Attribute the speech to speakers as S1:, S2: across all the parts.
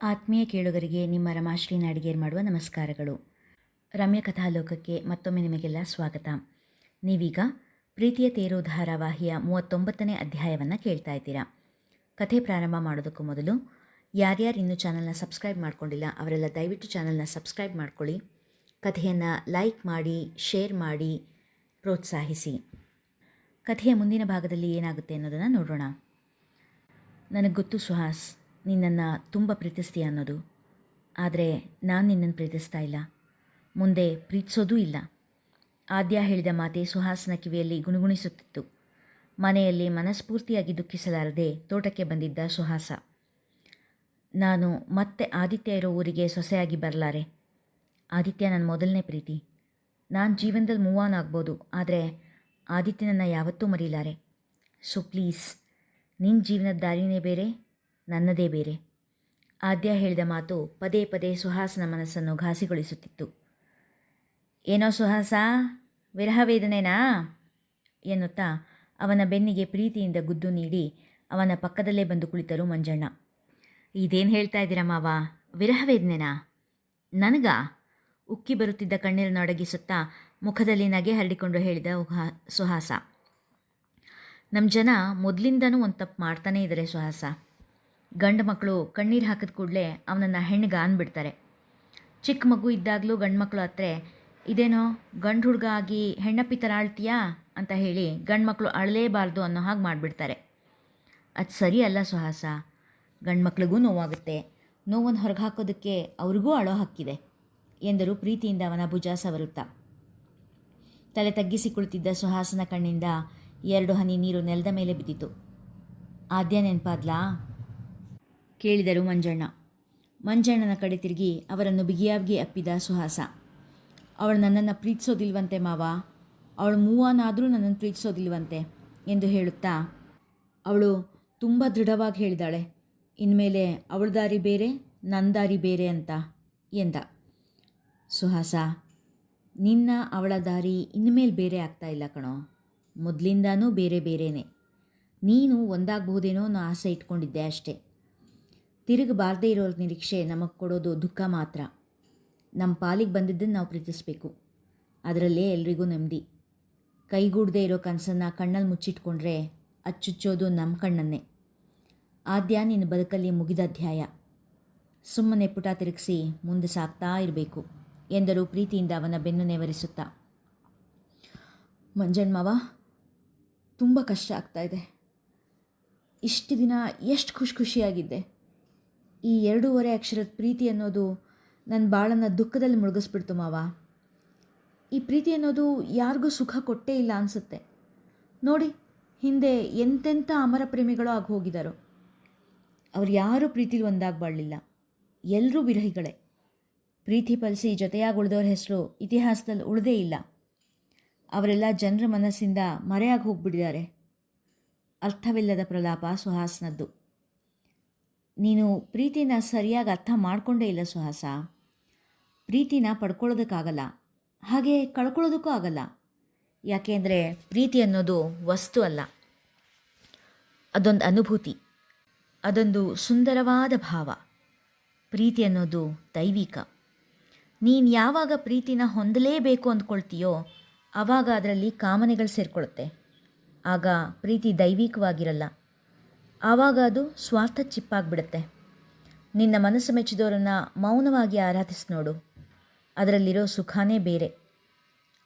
S1: ಆತ್ಮೀಯ ಕೇಳುಗರಿಗೆ ನಿಮ್ಮ ರಮಾಶ್ರೀ ನಾಡಿಗೇರ್ ಮಾಡುವ ನಮಸ್ಕಾರಗಳು. ರಮ್ಯ ಕಥಾಲೋಕಕ್ಕೆ ಮತ್ತೊಮ್ಮೆ ನಿಮಗೆಲ್ಲ ಸ್ವಾಗತ. ನೀವೀಗ ಪ್ರೀತಿಯ ತೇರು ಧಾರಾವಾಹಿಯ ಮೂವತ್ತೊಂಬತ್ತನೇ ಅಧ್ಯಾಯವನ್ನು ಕೇಳ್ತಾ ಇದ್ದೀರಾ. ಕಥೆ ಪ್ರಾರಂಭ ಮಾಡೋದಕ್ಕೂ ಮೊದಲು ಯಾರ್ಯಾರು ಇನ್ನೂ ಚಾನಲ್ನ ಸಬ್ಸ್ಕ್ರೈಬ್ ಮಾಡ್ಕೊಂಡಿಲ್ಲ ಅವರೆಲ್ಲ ದಯವಿಟ್ಟು ಚಾನಲ್ನ ಸಬ್ಸ್ಕ್ರೈಬ್ ಮಾಡ್ಕೊಳ್ಳಿ. ಕಥೆಯನ್ನು ಲೈಕ್ ಮಾಡಿ, ಶೇರ್ ಮಾಡಿ, ಪ್ರೋತ್ಸಾಹಿಸಿ. ಕಥೆಯ ಮುಂದಿನ ಭಾಗದಲ್ಲಿ ಏನಾಗುತ್ತೆ ಅನ್ನೋದನ್ನು ನೋಡೋಣ. ನನಗೆ ಗೊತ್ತು ಸುಹಾಸ್ ನಿನ್ನನ್ನು ತುಂಬ ಪ್ರೀತಿಸ್ತೀಯ ಅನ್ನೋದು. ಆದರೆ ನಾನು ನಿನ್ನನ್ನು ಪ್ರೀತಿಸ್ತಾ ಇಲ್ಲ. ಮುಂದೆ ಪ್ರೀತಿಸೋದೂ ಇಲ್ಲ. ಆದ್ಯ ಹೇಳಿದ ಮಾತೆ ಸುಹಾಸನ ಕಿವಿಯಲ್ಲಿ ಗುಣಗುಣಿಸುತ್ತಿತ್ತು. ಮನೆಯಲ್ಲಿ ಮನಸ್ಫೂರ್ತಿಯಾಗಿ ದುಃಖಿಸಲಾರದೆ ತೋಟಕ್ಕೆ ಬಂದಿದ್ದ ಸುಹಾಸ. ನಾನು ಮತ್ತೆ ಆದಿತ್ಯ ಇರೋ ಊರಿಗೆ ಸೊಸೆಯಾಗಿ ಬರಲಾರೆ. ಆದಿತ್ಯ ನನ್ನ ಮೊದಲನೇ ಪ್ರೀತಿ. ನಾನು ಜೀವನದಲ್ಲಿ ಮೂವ್ ಆನ್ ಆಗ್ಬೋದು, ಆದರೆ ಆದಿತ್ಯನನ್ನು ಯಾವತ್ತೂ ಮರೀಲಾರೆ. ಸೊ ಪ್ಲೀಸ್ ನಿನ್ನ ಜೀವನದ ದಾರಿನೇ ಬೇರೆ ನನ್ನದೇ ಬೇರೆ. ಆದ್ಯ ಹೇಳಿದ ಮಾತು ಪದೇ ಪದೇ ಸುಹಾಸನ ಮನಸ್ಸನ್ನು ಘಾಸಿಗೊಳಿಸುತ್ತಿತ್ತು. ಏನೋ ಸುಹಾಸ, ವಿರಹ ವೇದನೆನಾ? ಎನ್ನುತ್ತಾ ಅವನ ಬೆನ್ನಿಗೆ ಪ್ರೀತಿಯಿಂದ ಗುದ್ದು ನೀಡಿ ಅವನ ಪಕ್ಕದಲ್ಲೇ ಬಂದು ಕುಳಿತರು ಮಂಜಣ್ಣ. ಇದೇನು ಹೇಳ್ತಾ ಇದ್ದೀರಾ ಮಾವ? ವಿರಹ ವೇದನೆನಾ? ನನಗಾ? ಉಕ್ಕಿ ಬರುತ್ತಿದ್ದ ಕಣ್ಣೀರನ್ನು ಅಡಗಿಸುತ್ತಾ ಮುಖದಲ್ಲಿ ನಗೆ ಹರಡಿಕೊಂಡು ಹೇಳಿದ ಸುಹಾಸ. ನಮ್ಮ ಜನ ಮೊದಲಿಂದನೂ ಒಂದು ತಪ್ಪು ಮಾಡ್ತಾನೇ ಇದ್ದಾರೆ ಸುಹಾಸ. ಗಂಡು ಮಕ್ಕಳು ಕಣ್ಣೀರು ಹಾಕಿದ ಕೂಡಲೇ ಅವನನ್ನು ಹೆಣ್ಣಿಗೆ ಅಂದ್ಬಿಡ್ತಾರೆ ಚಿಕ್ಕ ಮಗು ಇದ್ದಾಗಲೂ ಗಂಡು ಮಕ್ಕಳು ಹತ್ರ, ಇದೇನೋ ಗಂಡು ಹುಡುಗ ಆಗಿ ಹೆಣ್ಣಪ್ಪಿ ಥರ ಆಳ್ತೀಯಾ? ಅಂತ ಹೇಳಿ ಗಂಡು ಮಕ್ಕಳು ಅಳಲೇಬಾರ್ದು ಅನ್ನೋ ಹಾಗೆ ಮಾಡಿಬಿಡ್ತಾರೆ. ಅದು ಸರಿ ಅಲ್ಲ ಸುಹಾಸ. ಗಂಡು ಮಕ್ಳಿಗೂ ನೋವಾಗುತ್ತೆ. ನೋವನ್ನು ಹೊರಗೆ ಹಾಕೋದಕ್ಕೆ ಅವ್ರಿಗೂ ಅಳೋ ಹಕ್ಕಿದೆ ಎಂದರು ಪ್ರೀತಿಯಿಂದ ಅವನ ಭುಜ ಸವರುತ್ತಾ. ತಲೆ ತಗ್ಗಿಸಿ ಕುಳಿತಿದ್ದ ಸುಹಾಸನ ಕಣ್ಣಿಂದ ಎರಡು ಹನಿ ನೀರು ನೆಲದ ಮೇಲೆ ಬಿದ್ದಿತು. ಆದ್ಯ ನೆನಪಾದ್ಲಾ? ಕೇಳಿದರು ಮಂಜಣ್ಣ. ಮಂಜಣ್ಣನ ಕಡೆ ತಿರುಗಿ ಅವರನ್ನು ಬಿಗಿಯಾಗಿ ಅಪ್ಪಿದ ಸುಹಾಸ. ಅವಳು ನನ್ನನ್ನು ಪ್ರೀತಿಸೋದಿಲ್ವಂತೆ ಮಾವ. ಅವಳು ಮೂವನಾದರೂ ನನ್ನನ್ನು ಪ್ರೀತಿಸೋದಿಲ್ವಂತೆ ಎಂದು ಹೇಳುತ್ತಾ, ಅವಳು ತುಂಬ ದೃಢವಾಗಿ ಹೇಳಿದಾಳೆ. ಇನ್ಮೇಲೆ ಅವಳ ದಾರಿ ಬೇರೆ ನನ್ನ ದಾರಿ ಬೇರೆ ಅಂತ ಎಂದ. ಸುಹಾಸ, ನಿನ್ನ ಅವಳ ದಾರಿ ಇನ್ಮೇಲೆ ಬೇರೆ ಆಗ್ತಾ ಇಲ್ಲ ಕಣೋ. ಮೊದಲಿಂದಾನೂ ಬೇರೆ ಬೇರೆಯೇ ನೀನು ಒಂದಾಗಬಹುದೇನೋ ಅನ್ನೋ ಆಸೆ ಇಟ್ಕೊಂಡಿದ್ದೆ ಅಷ್ಟೇ. ತಿರುಗಬಾರ್ದೇ ಇರೋ ನಿರೀಕ್ಷೆ, ನಮಗೆ ಕೊಡೋದು ದುಃಖ ಮಾತ್ರ. ನಮ್ಮ ಪಾಲಿಗೆ ಬಂದಿದ್ದನ್ನು ನಾವು ಪ್ರೀತಿಸಬೇಕು. ಅದರಲ್ಲೇ ಎಲ್ರಿಗೂ ನೆಮ್ಮದಿ ಕೈಗೂಡದೇ ಇರೋ ಕನಸನ್ನು ಕಣ್ಣಲ್ಲಿ ಮುಚ್ಚಿಟ್ಕೊಂಡ್ರೆ ಅಚ್ಚುಚ್ಚೋದು ನಮ್ಮ ಕಣ್ಣನ್ನೇ. ಆದ್ಯ ನಿನ್ನ ಬದುಕಲ್ಲಿ ಮುಗಿದ ಅಧ್ಯಾಯ. ಸುಮ್ಮನೆ ಪುಟ ತಿರುಗಿಸಿ ಮುಂದೆ ಸಾಗ್ತಾ ಇರಬೇಕು, ಎಂದರು ಪ್ರೀತಿಯಿಂದ ಅವನ ಬೆನ್ನು ನೆವರಿಸುತ್ತಾ. ಮಾವ, ತುಂಬ ಕಷ್ಟ ಆಗ್ತಾ ಇದೆ. ಇಷ್ಟು ದಿನ ಎಷ್ಟು ಖುಷಿ ಖುಷಿಯಾಗಿದ್ದೆ. ಈ ಎರಡೂವರೆ ಅಕ್ಷರದ ಪ್ರೀತಿ ಅನ್ನೋದು ನನ್ನ ಬಾಳನ್ನು ದುಃಖದಲ್ಲಿ ಮುಳುಗಿಸ್ಬಿಡ್ತು ಮಾವ. ಈ ಪ್ರೀತಿ ಅನ್ನೋದು ಯಾರಿಗೂ ಸುಖ ಕೊಟ್ಟೇ ಇಲ್ಲ ಅನಿಸುತ್ತೆ. ನೋಡಿ, ಹಿಂದೆ ಎಂತೆಂಥ ಅಮರ ಪ್ರೇಮಿಗಳು ಆಗಿ ಹೋಗಿದ್ದಾರೋ ಅವ್ರು ಯಾರೂ ಪ್ರೀತಿಲಿ ಒಂದಾಗಬಾಳಲಿಲ್ಲ ಎಲ್ಲರೂ ವಿರಹಿಗಳೇ. ಪ್ರೀತಿ ಫಲಿಸಿ ಜೊತೆಯಾಗಿ ಉಳಿದವ್ರ ಹೆಸರು ಇತಿಹಾಸದಲ್ಲಿ ಉಳಿದೇ ಇಲ್ಲ. ಅವರೆಲ್ಲ ಜನರ ಮನಸ್ಸಿಂದ ಮರೆಯಾಗಿ ಹೋಗ್ಬಿಟ್ಟಿದ್ದಾರೆ ಅರ್ಥವಿಲ್ಲದ ಪ್ರಲಾಪ ಸುಹಾಸ್ನದ್ದು. ನೀನು ಪ್ರೀತಿನ ಸರಿಯಾಗಿ ಅರ್ಥ ಮಾಡಿಕೊಂಡೇ ಇಲ್ಲ ಸುಹಾಸ. ಪ್ರೀತಿನ ಪಡ್ಕೊಳ್ಳೋದಕ್ಕಾಗಲ್ಲ. ಹಾಗೆ ಕಳ್ಕೊಳ್ಳೋದಕ್ಕೂ ಆಗಲ್ಲ. ಯಾಕೆಂದರೆ ಪ್ರೀತಿ ಅನ್ನೋದು ವಸ್ತು ಅಲ್ಲ. ಅದೊಂದು ಅನುಭೂತಿ. ಅದೊಂದು ಸುಂದರವಾದ ಭಾವ. ಪ್ರೀತಿ ಅನ್ನೋದು ದೈವಿಕ. ನೀನು ಯಾವಾಗ ಪ್ರೀತಿನ ಹೊಂದಲೇಬೇಕು ಅಂದ್ಕೊಳ್ತೀಯೋ ಆವಾಗ ಅದರಲ್ಲಿ ಕಾಮನೆಗಳು ಸೇರಿಕೊಳ್ಳುತ್ತೆ. ಆಗ ಪ್ರೀತಿ ದೈವಿಕವಾಗಿರಲ್ಲ. ಆವಾಗ ಅದು ಸ್ವಾರ್ಥ ಚಿಪ್ಪಾಗ್ಬಿಡುತ್ತೆ. ನಿನ್ನ ಮನಸ್ಸು ಮೆಚ್ಚಿದವರನ್ನು ಮೌನವಾಗಿ ಆರಾಧಿಸಿ ನೋಡು. ಅದರಲ್ಲಿರೋ ಸುಖಾನೇ ಬೇರೆ.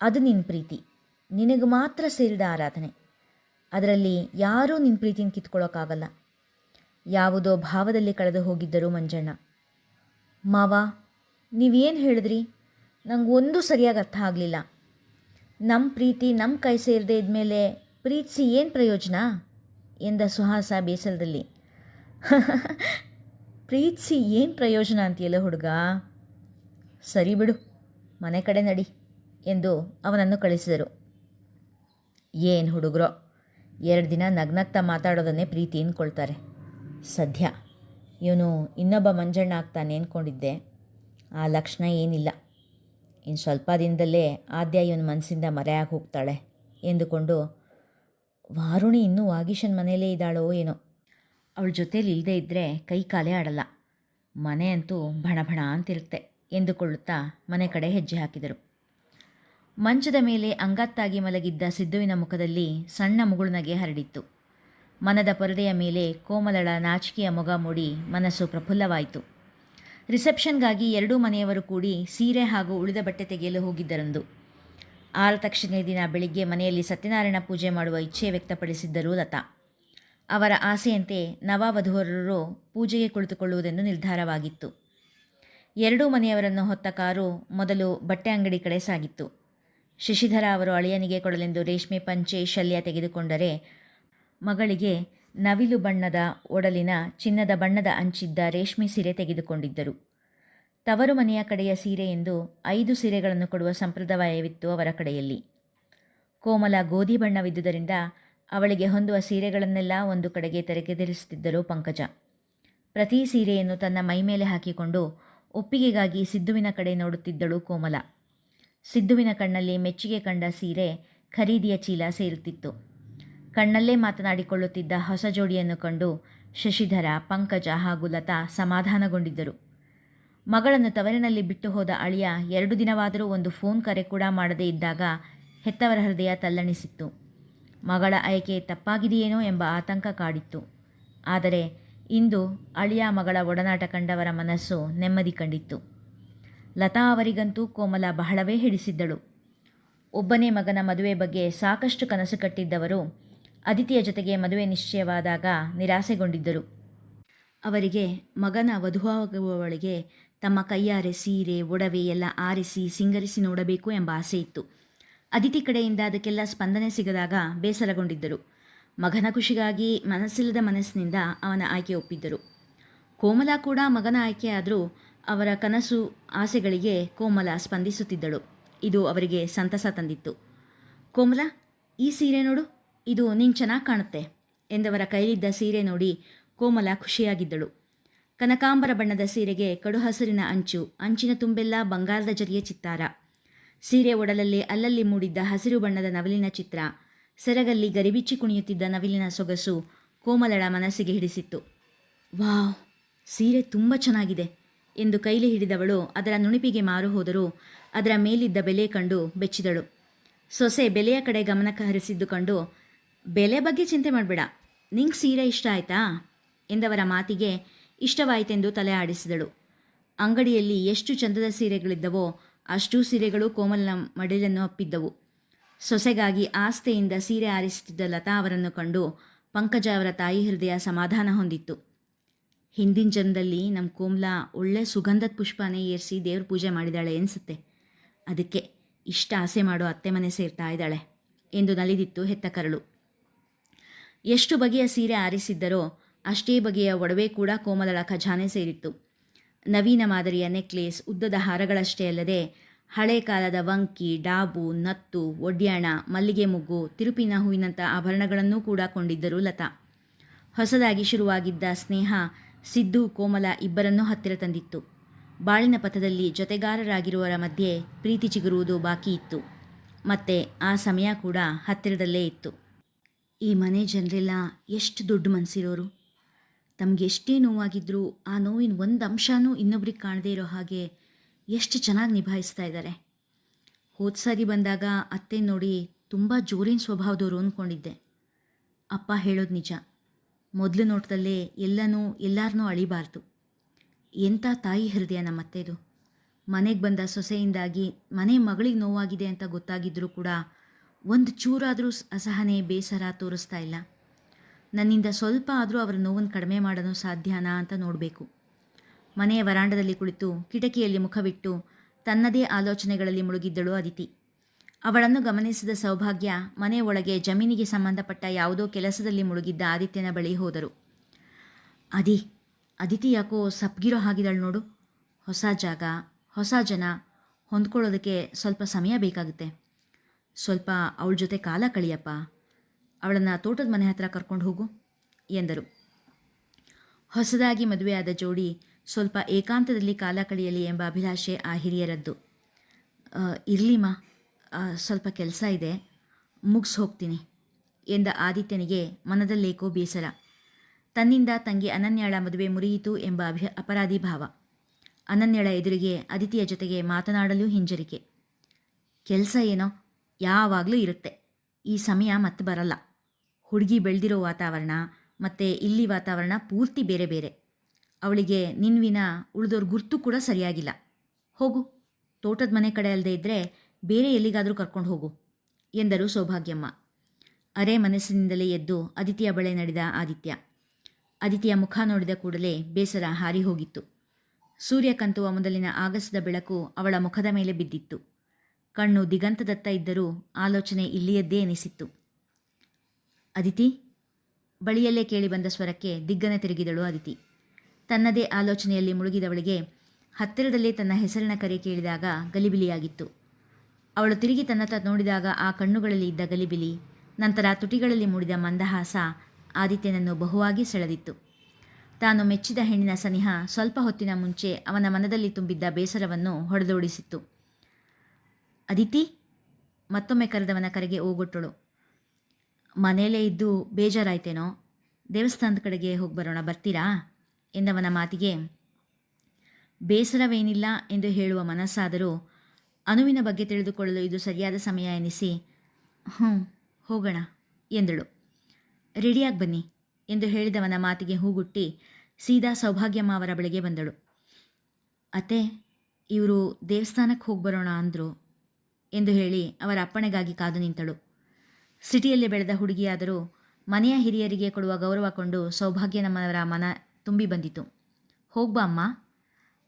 S1: ಅದು ನಿನ್ನ ಪ್ರೀತಿ. ನಿನಗೆ ಮಾತ್ರ ಸೇರಿದ ಆರಾಧನೆ. ಅದರಲ್ಲಿ ಯಾರೂ ನಿನ್ನ ಪ್ರೀತಿನ ಕಿತ್ಕೊಳ್ಳೋಕ್ಕಾಗಲ್ಲ ಯಾವುದೋ ಭಾವದಲ್ಲಿ ಕಳೆದು ಹೋಗಿದ್ದರು ಮಂಜಣ್ಣ. ಮಾವ, ನೀವೇನು ಹೇಳಿದ್ರಿ? ನಂಗೆ ಒಂದು ಸರಿಯಾಗಿ ಅರ್ಥ ಆಗಲಿಲ್ಲ. ನಮ್ಮ ಪ್ರೀತಿ ನಮ್ಮ ಕೈ ಸೇರದೆ ಇದ್ಮೇಲೆ ಪ್ರೀತಿಸಿ ಏನು ಪ್ರಯೋಜನ? ಎಂದ ಸುಹಾಸ ಬೇಸರದಲ್ಲಿ ಪ್ರೀತಿಸಿ ಏನು ಪ್ರಯೋಜನ ಅಂತೀಯಲ್ಲ ಹುಡುಗ? ಸರಿ ಬಿಡು, ಮನೆ ಕಡೆ ನಡಿ ಎಂದು ಅವನನ್ನು ಕಳಿಸಿದರು. ಏನು ಹುಡುಗರು? ಎರಡು ದಿನ ನಗ್ನಗ್ತಾ ಮಾತಾಡೋದನ್ನೇ ಪ್ರೀತಿ ಅಂದ್ಕೊಳ್ತಾರೆ ಸದ್ಯ ಇವನು ಇನ್ನೊಬ್ಬ ಮಂಜಣ್ಣ ಆಗ್ತಾನೆ ಅಂದ್ಕೊಂಡಿದ್ದೆ ಆ ಲಕ್ಷಣ ಏನಿಲ್ಲ. ಇನ್ನು ಸ್ವಲ್ಪ ದಿನದಲ್ಲೇ ಆದ್ಯ ಇವನ ಮನಸ್ಸಿಂದ ಮರೆಯಾಗಿ ಹೋಗ್ತಾಳೆ ಎಂದುಕೊಂಡು ವಾರುಣಿ ಇನ್ನೂ ವಾಗೀಶನ್ ಮನೆಯಲ್ಲೇ ಇದ್ದಾಳೋ ಏನೋ. ಅವಳ ಜೊತೇಲಿ ಇಲ್ಲದೇ ಇದ್ದರೆ ಕೈ ಕಾಲೇ ಆಡಲ್ಲ. ಮನೆ ಅಂತೂ ಭಣಭಣ ಅಂತಿರುತ್ತೆ ಎಂದುಕೊಳ್ಳುತ್ತಾ ಮನೆ ಕಡೆ ಹೆಜ್ಜೆ ಹಾಕಿದರು. ಮಂಚದ ಮೇಲೆ ಅಂಗತ್ತಾಗಿ ಮಲಗಿದ್ದ ಸಿದ್ದುವಿನ ಮುಖದಲ್ಲಿ ಸಣ್ಣ ಮುಗುಳುನಗೆ ಹರಡಿತ್ತು. ಮನದ ಪರದೆಯ ಮೇಲೆ ಕೋಮಲಳ ನಾಚಿಕೆಯ ಮೊಗ ಮೂಡಿ ಮನಸ್ಸು ಪ್ರಫುಲ್ಲವಾಯಿತು. ರಿಸೆಪ್ಷನ್ಗಾಗಿ ಎರಡೂ ಮನೆಯವರು ಕೂಡಿ ಸೀರೆ ಹಾಗೂ ಉಳಿದ ಬಟ್ಟೆ ತೆಗೆಯಲು ಹೋಗಿದ್ದರಂದು. ಆರ ತಕ್ಷಣ ದಿನ ಬೆಳಿಗ್ಗೆ ಮನೆಯಲ್ಲಿ ಸತ್ಯನಾರಾಯಣ ಪೂಜೆ ಮಾಡುವ ಇಚ್ಛೆ ವ್ಯಕ್ತಪಡಿಸಿದ್ದರು ಲತಾ. ಅವರ ಆಸೆಯಂತೆ ನವವಧುವರರು ಪೂಜೆಗೆ ಕುಳಿತುಕೊಳ್ಳುವುದೆಂದು ನಿರ್ಧಾರವಾಗಿತ್ತು. ಎರಡೂ ಮನೆಯವರನ್ನು ಹೊತ್ತ ಕಾರು ಮೊದಲು ಬಟ್ಟೆ ಅಂಗಡಿ ಕಡೆ ಸಾಗಿತ್ತು. ಶಶಿಧರ ಅವರು ಅಳಿಯನಿಗೆ ಕೊಡಲೆಂದು ರೇಷ್ಮೆ ಪಂಚೆ ಶಲ್ಯ ತೆಗೆದುಕೊಂಡರೆ ಮಗಳಿಗೆ ನವಿಲು ಬಣ್ಣದ ಒಡಲಿನ ಚಿನ್ನದ ಬಣ್ಣದ ಅಂಚಿದ್ದ ರೇಷ್ಮೆ ಸೀರೆ ತೆಗೆದುಕೊಂಡಿದ್ದರು. ತವರು ಮನೆಯ ಕಡೆಯ ಸೀರೆ ಎಂದು ಐದು ಸೀರೆಗಳನ್ನು ಕೊಡುವ ಸಂಪ್ರದಾಯವಿತ್ತು ಅವರ ಕಡೆಯಲ್ಲಿ. ಕೋಮಲ ಗೋಧಿ ಬಣ್ಣವಿದ್ದುದರಿಂದ ಅವಳಿಗೆ ಹೊಂದುವ ಸೀರೆಗಳನ್ನೆಲ್ಲ ಒಂದು ಕಡೆಗೆ ತೆರೆಗೆದಿರಿಸುತ್ತಿದ್ದರು ಪಂಕಜ. ಪ್ರತಿ ಸೀರೆಯನ್ನು ತನ್ನ ಮೈಮೇಲೆ ಹಾಕಿಕೊಂಡು ಒಪ್ಪಿಗೆಗಾಗಿ ಸಿದ್ದುವಿನ ಕಡೆ ನೋಡುತ್ತಿದ್ದಳು ಕೋಮಲ. ಸಿದ್ದುವಿನ ಕಣ್ಣಲ್ಲಿ ಮೆಚ್ಚುಗೆ ಕಂಡ ಸೀರೆ ಖರೀದಿಯ ಚೀಲ ಸೇರುತ್ತಿತ್ತು. ಕಣ್ಣಲ್ಲೇ ಮಾತನಾಡಿಕೊಳ್ಳುತ್ತಿದ್ದ ಹೊಸ ಜೋಡಿಯನ್ನು ಕಂಡು ಶಶಿಧರ, ಪಂಕಜ ಹಾಗೂ ಲತಾ ಸಮಾಧಾನಗೊಂಡಿದ್ದರು. ಮಗಳನ್ನು ತವರಿನಲ್ಲಿ ಬಿಟ್ಟು ಹೋದ ಅಳಿಯ ಎರಡು ದಿನವಾದರೂ ಒಂದು ಫೋನ್ ಕರೆ ಕೂಡ ಮಾಡದೇ ಇದ್ದಾಗ ಹೆತ್ತವರ ಹೃದಯ ತಲ್ಲಣಿಸಿತ್ತು. ಮಗಳ ಆಯ್ಕೆ ತಪ್ಪಾಗಿದೆಯೇನೋ ಎಂಬ ಆತಂಕ ಕಾಡಿತ್ತು. ಆದರೆ ಇಂದು ಅಳಿಯ ಮಗಳ ಒಡನಾಟ ಕಂಡವರ ಮನಸ್ಸು ನೆಮ್ಮದಿ ಕಂಡಿತ್ತು. ಲತಾ ಅವರಿಗಂತೂ ಕೋಮಲ ಬಹಳವೇ ಹಿಡಿಸಿದ್ದಳು. ಒಬ್ಬನೇ ಮಗನ ಮದುವೆ ಬಗ್ಗೆ ಸಾಕಷ್ಟು ಕನಸು ಕಟ್ಟಿದ್ದವರು ಅದಿತಿಯ ಜೊತೆಗೆ ಮದುವೆ ನಿಶ್ಚಯವಾದಾಗ ನಿರಾಸೆಗೊಂಡಿದ್ದರು. ಅವರಿಗೆ ಮಗನ ವಧುವಾಗುವವಳಿಗೆ ತಮ್ಮ ಕೈಯಾರೆ ಸೀರೆ, ಒಡವೆ ಎಲ್ಲ ಆರಿಸಿ ಸಿಂಗರಿಸಿ ನೋಡಬೇಕು ಎಂಬ ಆಸೆ ಇತ್ತು ಅದಿತಿ ಕಡೆಯಿಂದ ಅದಕ್ಕೆಲ್ಲ ಸ್ಪಂದನೆ ಸಿಗದಾಗ ಬೇಸರಗೊಂಡಿದ್ದರು. ಮಗನ ಖುಷಿಗಾಗಿ ಮನಸ್ಸಿಲ್ಲದ ಮನಸ್ಸಿನಿಂದ ಅವನ ಆಯ್ಕೆ ಒಪ್ಪಿದ್ದರು. ಕೋಮಲ ಕೂಡ ಮಗನ ಆಯ್ಕೆಯಾದರೂ ಅವರ ಕನಸು, ಆಸೆಗಳಿಗೆ ಕೋಮಲ ಸ್ಪಂದಿಸುತ್ತಿದ್ದಳು. ಇದು ಅವರಿಗೆ ಸಂತಸ ತಂದಿತ್ತು. ಕೋಮಲ, ಈ ಸೀರೆ ನೋಡು, ಇದು ನಿಂಗೆ ಚೆನ್ನಾಗಿ ಕಾಣುತ್ತೆ ಎಂದವರ ಕೈಲಿದ್ದ ಸೀರೆ ನೋಡಿ ಕೋಮಲ ಖುಷಿಯಾಗಿದ್ದಳು. ಕನಕಾಂಬರ ಬಣ್ಣದ ಸೀರೆಗೆ ಕಡು ಹಸಿರಿನ ಅಂಚು, ಅಂಚಿನ ತುಂಬೆಲ್ಲ ಬಂಗಾರದ ಜರಿಯ ಚಿತ್ತಾರ. ಸೀರೆ ಒಡಲಲ್ಲಿ ಅಲ್ಲಲ್ಲಿ ಮೂಡಿದ್ದ ಹಸಿರು ಬಣ್ಣದ ನವಿಲಿನ ಚಿತ್ರ, ಸೆರಗಲ್ಲಿ ಗರಿಬಿಚ್ಚಿ ಕುಣಿಯುತ್ತಿದ್ದ ನವಿಲಿನ ಸೊಗಸು ಕೋಮಲಳ ಮನಸ್ಸಿಗೆ ಹಿಡಿಸಿತ್ತು. ವಾವ್, ಸೀರೆ ತುಂಬ ಚೆನ್ನಾಗಿದೆ ಎಂದು ಕೈಲಿ ಹಿಡಿದವಳು ಅದರ ನುಣಿಪಿಗೆ ಮಾರು ಹೋದರೂ ಅದರ ಮೇಲಿದ್ದ ಬೆಲೆ ಕಂಡು ಬೆಚ್ಚಿದಳು. ಸೊಸೆ ಬೆಲೆಯ ಕಡೆ ಗಮನ ಹರಿಸಿದ್ದು ಕಂಡು, ಬೆಲೆ ಬಗ್ಗೆ ಚಿಂತೆ ಮಾಡಬೇಡ, ನಿಂಗೆ ಸೀರೆ ಇಷ್ಟ ಆಯ್ತಾ? ಎಂದವರ ಮಾತಿಗೆ ಇಷ್ಟವಾಯಿತೆಂದು ತಲೆ ಆಡಿಸಿದಳು. ಅಂಗಡಿಯಲ್ಲಿ ಎಷ್ಟು ಚಂದದ ಸೀರೆಗಳಿದ್ದವೋ ಅಷ್ಟೂ ಸೀರೆಗಳು ಕೋಮಲನ ಮಡಿಲನ್ನು ಅಪ್ಪಿದ್ದವು. ಸೊಸೆಗಾಗಿ ಆಸ್ತೆಯಿಂದ ಸೀರೆ ಆರಿಸುತ್ತಿದ್ದ ಲತಾ ಅವರನ್ನು ಕಂಡು ಪಂಕಜ ಅವರ ತಾಯಿ ಹೃದಯ ಸಮಾಧಾನ ಹೊಂದಿತ್ತು. ಹಿಂದಿನ ಜನ್ಮದಲ್ಲಿ ನಮ್ಮ ಕೋಮಲ ಒಳ್ಳೆ ಸುಗಂಧದ ಪುಷ್ಪನೇ ಏರಿಸಿ ದೇವ್ರ ಪೂಜೆ ಮಾಡಿದಾಳೆ ಅನಿಸುತ್ತೆ. ಅದಕ್ಕೆ ಇಷ್ಟ ಆಸೆ ಮಾಡೋ ಅತ್ತೆ ಮನೆ ಸೇರ್ತಾ ಇದ್ದಾಳೆ ಎಂದು ನಲಿದಿತ್ತು ಹೆತ್ತ ಕರಳು. ಎಷ್ಟು ಬಗೆಯ ಸೀರೆ ಆರಿಸಿದ್ದರೋ ಅಷ್ಟೇ ಬಗೆಯ ಒಡವೆ ಕೂಡ ಕೋಮಲಳ ಖಜಾನೆ ಸೇರಿತ್ತು. ನವೀನ ಮಾದರಿಯ ನೆಕ್ಲೇಸ್ ಉದ್ದದ ಹಾರಗಳಷ್ಟೇ ಅಲ್ಲದೆ ಹಳೆ ಕಾಲದ ವಂಕಿ, ಡಾಬು, ನತ್ತು, ಒಡ್ಯಾಣ, ಮಲ್ಲಿಗೆ ಮುಗ್ಗು, ತಿರುಪಿನ ಹೂವಿನಂಥ ಆಭರಣಗಳನ್ನೂ ಕೂಡ ಕೊಂಡಿದ್ದರು ಲತಾ. ಹೊಸದಾಗಿ ಶುರುವಾಗಿದ್ದ ಸ್ನೇಹ, ಸಿದ್ದು, ಕೋಮಲ ಇಬ್ಬರನ್ನೂ ಹತ್ತಿರ ತಂದಿತ್ತು. ಬಾಳಿನ ಪಥದಲ್ಲಿ ಜೊತೆಗಾರರಾಗಿರುವವರ ಮಧ್ಯೆ ಪ್ರೀತಿ ಚಿಗುರುವುದು ಬಾಕಿ ಇತ್ತು. ಮತ್ತೆ ಆ ಸಮಯ ಕೂಡ ಹತ್ತಿರದಲ್ಲೇ ಇತ್ತು. ಈ ಮನೆ ಜನರೆಲ್ಲ ಎಷ್ಟು ದುಡ್ಡು ಮನಸ್ಸಿರೋರು ತಮಗೆ ಎಷ್ಟೇ ನೋವಾಗಿದ್ದರೂ ಆ ನೋವಿನ ಒಂದು ಅಂಶನೂ ಇನ್ನೊಬ್ರಿಗೆ ಕಾಣದೇ ಇರೋ ಹಾಗೆ ಎಷ್ಟು ಚೆನ್ನಾಗಿ ನಿಭಾಯಿಸ್ತಾ ಇದ್ದಾರೆ ಹೋದ ಸಾರಿ ಬಂದಾಗ ಅತ್ತೆ ನೋಡಿ ತುಂಬ ಜೋರಿನ ಸ್ವಭಾವದವರು ಅಂದ್ಕೊಂಡಿದ್ದೆ ಅಪ್ಪ ಹೇಳೋದು ನಿಜ. ಮೊದಲು ನೋಟದಲ್ಲೇ ಎಲ್ಲನೂ ಎಲ್ಲರನ್ನೂ ಅಳಿಬಾರ್ದು. ಎಂಥ ತಾಯಿ ಹೃದಯ ನಮ್ಮ ಅತ್ತೆದು ಮನೆಗೆ ಬಂದ ಸೊಸೆಯಿಂದಾಗಿ ಮನೆ ಮಗಳಿಗೆ ನೋವಾಗಿದೆ ಅಂತ ಗೊತ್ತಾಗಿದ್ದರೂ ಕೂಡ ಒಂದು ಚೂರಾದರೂ ಅಸಹನೆ ಬೇಸರ ತೋರಿಸ್ತಾ ಇಲ್ಲ. ನನ್ನಿಂದ ಸ್ವಲ್ಪ ಆದರೂ ಅವರ ನೋವನ್ನು ಕಡಿಮೆ ಮಾಡಲು ಸಾಧ್ಯನಾ ಅಂತ ನೋಡಬೇಕು. ಮನೆಯ ವರಾಂಡದಲ್ಲಿ ಕುಳಿತು ಕಿಟಕಿಯಲ್ಲಿ ಮುಖವಿಟ್ಟು ತನ್ನದೇ ಆಲೋಚನೆಗಳಲ್ಲಿ ಮುಳುಗಿದ್ದಳು ಅದಿತಿ. ಅವಳನ್ನು ಗಮನಿಸಿದ ಸೌಭಾಗ್ಯ ಮನೆ ಒಳಗೆ ಜಮೀನಿಗೆ ಸಂಬಂಧಪಟ್ಟ ಯಾವುದೋ ಕೆಲಸದಲ್ಲಿ ಮುಳುಗಿದ್ದ ಆದಿತ್ಯನ ಬಳಿ ಹೋದರು. ಅದಿ, ಅದಿತಿ ಯಾಕೋ ಸಪ್ಗಿರೋ ಹಾಗಿದಳು ನೋಡು. ಹೊಸ ಜಾಗ, ಹೊಸ ಜನ, ಹೊಂದ್ಕೊಳ್ಳೋದಕ್ಕೆ ಸ್ವಲ್ಪ ಸಮಯ ಬೇಕಾಗುತ್ತೆ. ಸ್ವಲ್ಪ ಅವಳ ಜೊತೆ ಕಾಲ ಕಳಿಯಪ್ಪ. ಅವಳನ್ನು ತೋಟದ ಮನೆ ಹತ್ರ ಕರ್ಕೊಂಡು ಹೋಗು ಎಂದರು. ಹೊಸದಾಗಿ ಮದುವೆಯಾದ ಜೋಡಿ ಸ್ವಲ್ಪ ಏಕಾಂತದಲ್ಲಿ ಕಾಲ ಕಳೆಯಲಿ ಎಂಬ ಅಭಿಲಾಷೆ ಆ ಹಿರಿಯರದ್ದು. ಇರಲಿಮ್ಮ ಸ್ವಲ್ಪ ಕೆಲಸ ಇದೆ, ಮುಗಿಸ್ ಹೋಗ್ತೀನಿ ಎಂದ ಆದಿತ್ಯನಿಗೆ ಮನದಲ್ಲೇಕೋ ಬೇಸರ. ತನ್ನಿಂದ ತಂಗಿ ಅನನ್ಯಾಳ ಮದುವೆ ಮುರಿಯಿತು ಎಂಬ ಅಭಿ, ಅಪರಾಧಿ ಭಾವ. ಅನನ್ಯಳ ಎದುರಿಗೆ ಅದಿತಿಯ ಜೊತೆಗೆ ಮಾತನಾಡಲು ಹಿಂಜರಿಕೆ. ಕೆಲಸ ಏನೋ, ಯಾವಾಗಲೂ ಇರುತ್ತೆ. ಈ ಸಮಯ ಮತ್ತೆ ಬರಲ್ಲ. ಹುಡುಗಿ ಬೆಳೆದಿರೋ ವಾತಾವರಣ ಮತ್ತು ಇಲ್ಲಿ ವಾತಾವರಣ ಪೂರ್ತಿ ಬೇರೆ ಬೇರೆ. ಅವಳಿಗೆ ನಿನ್ವಿನ ಉಳಿದೋರ್ ಗುರ್ತು ಕೂಡ ಸರಿಯಾಗಿಲ್ಲ. ಹೋಗು, ತೋಟದ ಮನೆ ಕಡೆ ಅಲ್ಲದೆ ಇದ್ದರೆ ಬೇರೆ ಎಲ್ಲಿಗಾದರೂ ಕರ್ಕೊಂಡು ಹೋಗು, ಎಂದರು ಸೌಭಾಗ್ಯಮ್ಮ. ಅರೆ ಮನಸ್ಸಿನಿಂದಲೇ ಎದ್ದು ಅದಿತಿಯ ಬಳೆ ನಡೆದ ಆದಿತ್ಯ. ಅದಿತಿಯ ಮುಖ ನೋಡಿದ ಕೂಡಲೇ ಬೇಸರ ಹಾರಿ ಹೋಗಿತ್ತು. ಸೂರ್ಯ ಕಂತುವ ಮೊದಲಿನ ಆಗಸದ ಬೆಳಕು ಅವಳ ಮುಖದ ಮೇಲೆ ಬಿದ್ದಿತ್ತು. ಕಣ್ಣು ದಿಗಂತದತ್ತ ಇದ್ದರೂ ಆಲೋಚನೆ ಇಲ್ಲಿಯದ್ದೇ ಎನಿಸಿತ್ತು. ಅದಿತಿ, ಬಳಿಯಲ್ಲೇ ಕೇಳಿಬಂದ ಸ್ವರಕ್ಕೆ ದಿಗ್ಗನೆ ತಿರುಗಿದಳು ಅದಿತಿ. ತನ್ನದೇ ಆಲೋಚನೆಯಲ್ಲಿ ಮುಳುಗಿದವಳಿಗೆ ಹತ್ತಿರದಲ್ಲಿ ತನ್ನ ಹೆಸರಿನ ಕರೆ ಕೇಳಿದಾಗ ಗಲಿಬಿಲಿಯಾಗಿತ್ತು. ಅವಳು ತಿರುಗಿ ತನ್ನತ್ತ ನೋಡಿದಾಗ ಆ ಕಣ್ಣುಗಳಲ್ಲಿ ಇದ್ದ ಗಲಿಬಿಲಿ, ನಂತರ ತುಟಿಗಳಲ್ಲಿ ಮೂಡಿದ ಮಂದಹಾಸ ಆದಿತ್ಯನನ್ನು ಬಹುವಾಗಿ ಸೆಳೆದಿತ್ತು. ತಾನು ಮೆಚ್ಚಿದ ಹೆಣ್ಣಿನ ಸನಿಹ ಸ್ವಲ್ಪ ಹೊತ್ತಿನ ಮುಂಚೆ ಅವನ ಮನದಲ್ಲಿ ತುಂಬಿದ್ದ ಬೇಸರವನ್ನು ಹೊಡೆದೋಡಿಸಿತ್ತು. ಅದಿತಿ? ಮತ್ತೊಮ್ಮೆ ಕರೆದವನ ಕರೆಗೆ ಓಗೊಟ್ಟಳು. ಮನೆಯಲ್ಲೇ ಇದ್ದು ಬೇಜಾರಾಯ್ತೇನೋ? ದೇವಸ್ಥಾನದ ಕಡೆಗೆ ಹೋಗಿ ಬರೋಣ, ಬರ್ತೀರಾ? ಎಂದವನ ಮಾತಿಗೆ, ಬೇಸರವೇನಿಲ್ಲ ಎಂದು ಹೇಳುವ ಮನಸ್ಸಾದರೂ ಅನುವಿನ ಬಗ್ಗೆ ತಿಳಿದುಕೊಳ್ಳಲು ಇದು ಸರಿಯಾದ ಸಮಯ ಎನಿಸಿ, ಹ್ಞೂ, ಹೋಗೋಣ, ಎಂದಳು. ರೆಡಿಯಾಗಿ ಬನ್ನಿ, ಎಂದು ಹೇಳಿದವನ ಮಾತಿಗೆ ಹೂಗುಟ್ಟಿ ಸೀದಾ ಸೌಭಾಗ್ಯಮ್ಮ ಅವರ ಬಳಿಗೆ ಬಂದಳು. ಅತ್ತೆ, ಇವರು ದೇವಸ್ಥಾನಕ್ಕೆ ಹೋಗಿ ಬರೋಣ ಅಂದರು ಎಂದು ಹೇಳಿ ಅವರ ಅಪ್ಪಣೆಗಾಗಿ ಕಾದು ನಿಂತಳು. ಸಿಟಿಯಲ್ಲಿ ಬೆಳೆದ ಹುಡುಗಿಯಾದರೂ ಮನೆಯ ಹಿರಿಯರಿಗೆ ಕೊಡುವ ಗೌರವ ಕೊಂಡು ಸೌಭಾಗ್ಯ ನಮ್ಮವರ ಮನ ತುಂಬಿ ಬಂದಿತು. ಹೋಗ್ಬಾ ಅಮ್ಮ.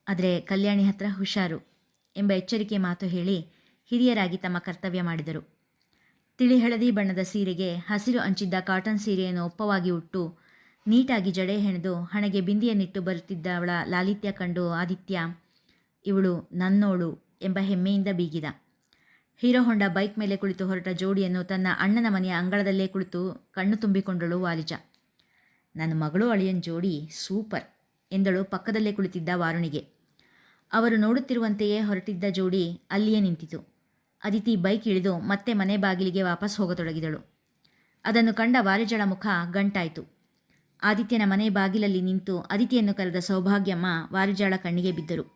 S1: ಆದರೆ ಕಲ್ಯಾಣಿ ಹತ್ರ ಹುಷಾರು ಎಂಬ ಎಚ್ಚರಿಕೆ ಮಾತು ಹೇಳಿ ಹಿರಿಯರಾಗಿ ತಮ್ಮ ಕರ್ತವ್ಯ ಮಾಡಿದರು. ತಿಳಿ ಹಳದಿ ಬಣ್ಣದ ಸೀರೆಗೆ ಹಸಿರು ಅಂಚಿದ್ದ ಕಾಟನ್ ಸೀರೆಯನ್ನು ಒಪ್ಪವಾಗಿ ಉಟ್ಟು ನೀಟಾಗಿ ಜಡೆ ಹೆಣೆದು ಹಣೆಗೆ ಬಿಂದಿಯನ್ನಿಟ್ಟು ಬರುತ್ತಿದ್ದವಳ ಲಾಲಿತ್ಯ ಕಂಡು ಆದಿತ್ಯ, ಇವಳು ನನ್ನೋಳು ಎಂಬ ಹೆಮ್ಮೆಯಿಂದ ಬೀಗಿದ. ಹೀರೋ ಹೊಂಡ ಬೈಕ್ ಮೇಲೆ ಕುಳಿತು ಹೊರಟ ಜೋಡಿಯನ್ನು ತನ್ನ ಅಣ್ಣನ ಮನೆಯ ಅಂಗಳದಲ್ಲೇ ಕುಳಿತು ಕಣ್ಣು ತುಂಬಿಕೊಂಡಳು ವಾಲಿಜ. ನನ್ನ ಮಗಳು ಅಳಿಯನ್ ಜೋಡಿ ಸೂಪರ್, ಎಂದಳು ಪಕ್ಕದಲ್ಲೇ ಕುಳಿತಿದ್ದ ವಾರುಣಿಗೆ. ಅವರು ನೋಡುತ್ತಿರುವಂತೆಯೇ ಹೊರಟಿದ್ದ ಜೋಡಿ ಅಲ್ಲಿಯೇ ನಿಂತಿತು. ಅದಿತಿ ಬೈಕ್ ಇಳಿದು ಮತ್ತೆ ಮನೆ ಬಾಗಿಲಿಗೆ ವಾಪಸ್ ಹೋಗತೊಡಗಿದಳು. ಅದನ್ನು ಕಂಡ ವಾರಿಜಳ ಮುಖ ಗಂಟಾಯಿತು. ಆದಿತ್ಯನ ಮನೆ ಬಾಗಿಲಲ್ಲಿ ನಿಂತು ಅದಿತಿಯನ್ನು ಕರೆದ ಸೌಭಾಗ್ಯಮ್ಮ ವಾರಿಜಾಳ ಕಣ್ಣಿಗೆ ಬಿದ್ದರು.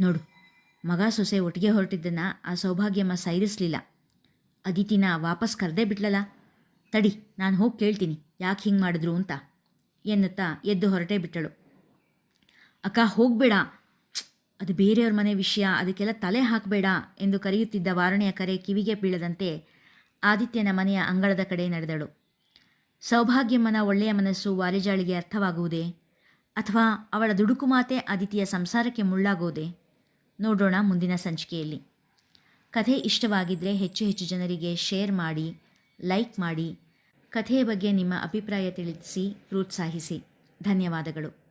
S1: ನೋಡು ಮಗ ಸೊಸೆ ಒಟ್ಟಿಗೆ ಹೊರಟಿದ್ದನ್ನು ಆ ಸೌಭಾಗ್ಯಮ್ಮ ಸೈರಿಸಲಿಲ್ಲ. ಅದಿತಿನ ವಾಪಸ್ ಕರೆದೇ ಬಿಟ್ಲಲ್ಲ ತಡಿ, ನಾನು ಹೋಗಿ ಕೇಳ್ತೀನಿ, ಯಾಕೆ ಹಿಂಗೆ ಮಾಡಿದ್ರು ಅಂತ, ಎನ್ನುತ್ತಾ ಎದ್ದು ಹೊರಟೇ ಬಿಟ್ಟಳು. ಅಕ್ಕ, ಹೋಗಬೇಡ. ಅದು ಬೇರೆಯವ್ರ ಮನೆ ವಿಷಯ, ಅದಕ್ಕೆಲ್ಲ ತಲೆ ಹಾಕಬೇಡ, ಎಂದು ಕರೆಯುತ್ತಿದ್ದ ವಾರಣೆಯ ಕರೆ ಕಿವಿಗೆ ಬೀಳದಂತೆ ಆದಿತ್ಯನ ಮನೆಯ ಅಂಗಳದ ಕಡೆ ನಡೆದಳು. ಸೌಭಾಗ್ಯಮ್ಮನ ಒಳ್ಳೆಯ ಮನಸ್ಸು ವಾರಿಜಾಳಿಗೆ ಅರ್ಥವಾಗುವುದೇ ಅಥವಾ ಅವಳ ದುಡುಕು ಮಾತೆ ಆದಿತ್ಯ ಸಂಸಾರಕ್ಕೆ ಮುಳ್ಳಾಗೋದೆ? ನೋಡೋಣ ಮುಂದಿನ ಸಂಚಿಕೆಯಲ್ಲಿ. ಕಥೆ ಇಷ್ಟವಾಗಿದ್ದರೆ ಹೆಚ್ಚು ಹೆಚ್ಚು ಜನರಿಗೆ ಶೇರ್ ಮಾಡಿ, ಲೈಕ್ ಮಾಡಿ. ಕಥೆಯ ಬಗ್ಗೆ ನಿಮ್ಮ ಅಭಿಪ್ರಾಯ ತಿಳಿಸಿ, ಪ್ರೋತ್ಸಾಹಿಸಿ. ಧನ್ಯವಾದಗಳು.